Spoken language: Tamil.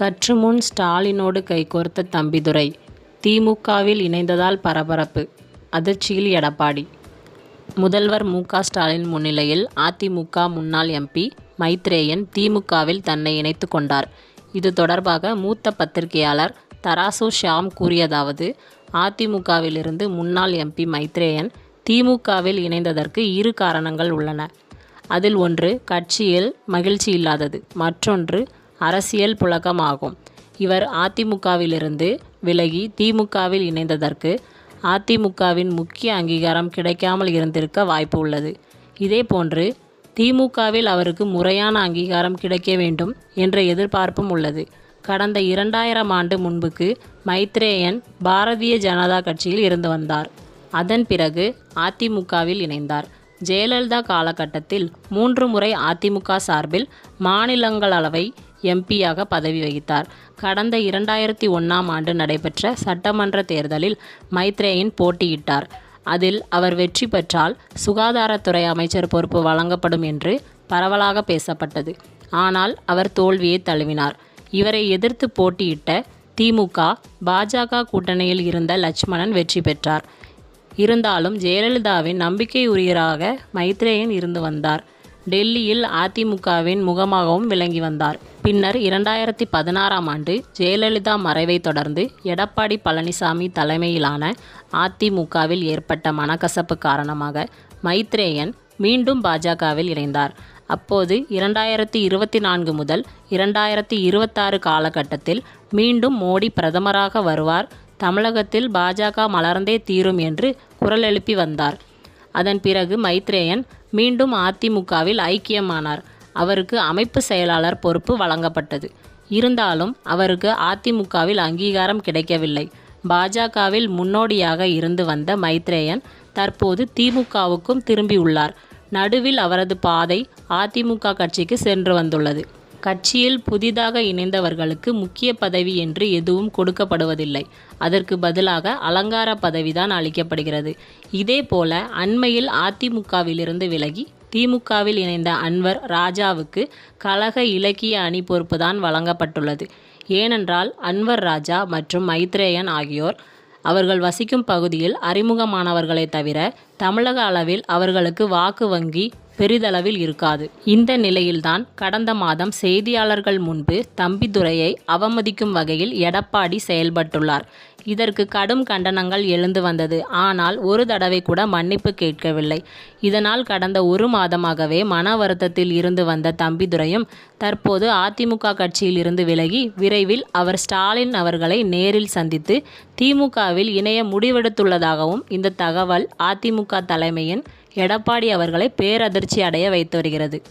சற்று முன் ஸ்டாலினோடு கைகோர்த்த தம்பிதுரை திமுகவில் இணைந்ததால் பரபரப்பு அதிர்ச்சியில் எடப்பாடி. முதல்வர் மு ஸ்டாலின் முன்னிலையில் அதிமுக முன்னாள் எம்பி மைத்ரேயன் திமுகவில் தன்னை இணைத்து கொண்டார். இது தொடர்பாக மூத்த பத்திரிகையாளர் தராசு ஷியாம் கூறியதாவது அதிமுகவிலிருந்து முன்னாள் எம்பி மைத்ரேயன் திமுகவில் இணைந்ததற்கு இரு காரணங்கள் உள்ளன. அதில் ஒன்று கட்சியில் மகிழ்ச்சி இல்லாதது மற்றொன்று அரசியல் புழக்கமாகும். இவர் அதிமுகவிலிருந்து விலகி திமுகவில் இணைந்ததற்கு அதிமுகவின் முக்கிய அங்கீகாரம் கிடைக்காமல் இருந்திருக்க வாய்ப்பு உள்ளது. இதேபோன்று திமுகவில் அவருக்கு முறையான அங்கீகாரம் கிடைக்க வேண்டும் என்ற எதிர்பார்ப்பும் உள்ளது. கடந்த இரண்டாயிரம் ஆண்டு முன்புக்கு மைத்ரேயன் பாரதிய ஜனதா கட்சியில் இருந்து வந்தார். அதன் பிறகு அதிமுகவில் இணைந்தார். ஜெயலலிதா காலகட்டத்தில் மூன்று முறை அதிமுக சார்பில் மாநிலங்களவை எம்பியாக பதவி வகித்தார். கடந்த இரண்டாயிரத்தி ஒன்றாம் ஆண்டு நடைபெற்ற சட்டமன்ற தேர்தலில் மைத்ரேயின் போட்டியிட்டார். அதில் அவர் வெற்றி பெற்றால் சுகாதாரத்துறை அமைச்சர் பொறுப்பு வழங்கப்படும் என்று பரவலாக பேசப்பட்டது. ஆனால் அவர் தோல்வியை தழுவினார். இவரை எதிர்த்து போட்டியிட்ட திமுக பாஜக கூட்டணியில் இருந்த லட்சுமணன் வெற்றி பெற்றார். இருந்தாலும் ஜெயலலிதாவின் நம்பிக்கையுரியராக மைத்ரேயன் இருந்து வந்தார். டெல்லியில் அதிமுகவின் முகமாகவும் விளங்கி வந்தார். பின்னர் இரண்டாயிரத்தி பதினாறாம் ஆண்டு ஜெயலலிதா மறைவை தொடர்ந்து எடப்பாடி பழனிசாமி தலைமையிலான அதிமுகவில் ஏற்பட்ட மனக்கசப்பு காரணமாக மைத்ரேயன் மீண்டும் பாஜகவில் இணைந்தார். அப்போது இரண்டாயிரத்தி இருபத்தி நான்கு முதல் இரண்டாயிரத்தி இருபத்தாறு காலகட்டத்தில் மீண்டும் மோடி பிரதமராக வருவார் தமிழகத்தில் பாஜக மலர்ந்தே தீரும் என்று குரல் எழுப்பி வந்தார். அதன் பிறகு மைத்ரேயன் மீண்டும் அதிமுகவில் ஐக்கியமானார். அவருக்கு அமைப்பு செயலாளர் பொறுப்பு வழங்கப்பட்டது. இருந்தாலும் அவருக்கு அதிமுகவில் அங்கீகாரம் கிடைக்கவில்லை. பாஜகவில் முன்னோடியாக இருந்து வந்த மைத்ரேயன் தற்போது திமுகவுக்கும் திரும்பியுள்ளார். நடுவில் அவரது பாதை அதிமுக கட்சிக்கு சென்று வந்துள்ளது. கட்சியில் புதிதாக இணைந்தவர்களுக்கு முக்கிய பதவி என்று எதுவும் கொடுக்கப்படுவதில்லை. அதற்கு பதிலாக அலங்கார பதவிதான் அளிக்கப்படுகிறது. இதேபோல அண்மையில் அதிமுகவிலிருந்து விலகி திமுகவில் இணைந்த அன்வர் ராஜாவுக்கு கழக இலக்கிய அணி பொறுப்புதான் வழங்கப்பட்டுள்ளது. ஏனென்றால் அன்வர் ராஜா மற்றும் மைத்ரேயன் ஆகியோர் அவர்கள் வசிக்கும் பகுதியில் அறிமுகமானவர்களை தவிர தமிழக அளவில் அவர்களுக்கு வாக்கு வங்கி பெரிதளவில் இருக்காது. இந்த நிலையில்தான் கடந்த மாதம் செய்தியாளர்கள் முன்பு தம்பிதுரையை அவமதிக்கும் வகையில் எடப்பாடி செயல்பட்டுள்ளார். இதற்கு கடும் கண்டனங்கள் எழுந்து வந்தது. ஆனால் ஒரு தடவை கூட மன்னிப்பு கேட்கவில்லை. இதனால் கடந்த ஒரு மாதமாகவே மன வருத்தத்தில் இருந்து வந்த தம்பிதுரையும் தற்போது அதிமுக கட்சியில் இருந்து விலகி விரைவில் அவர் ஸ்டாலின் அவர்களை நேரில் சந்தித்து திமுகவில் இணைய முடிவெடுத்துள்ளதாகவும் இந்த தகவல் அதிமுக தலைமையின் எடப்பாடி அவர்களை பேரதிர்ச்சி அடைய வைத்து வருகிறது.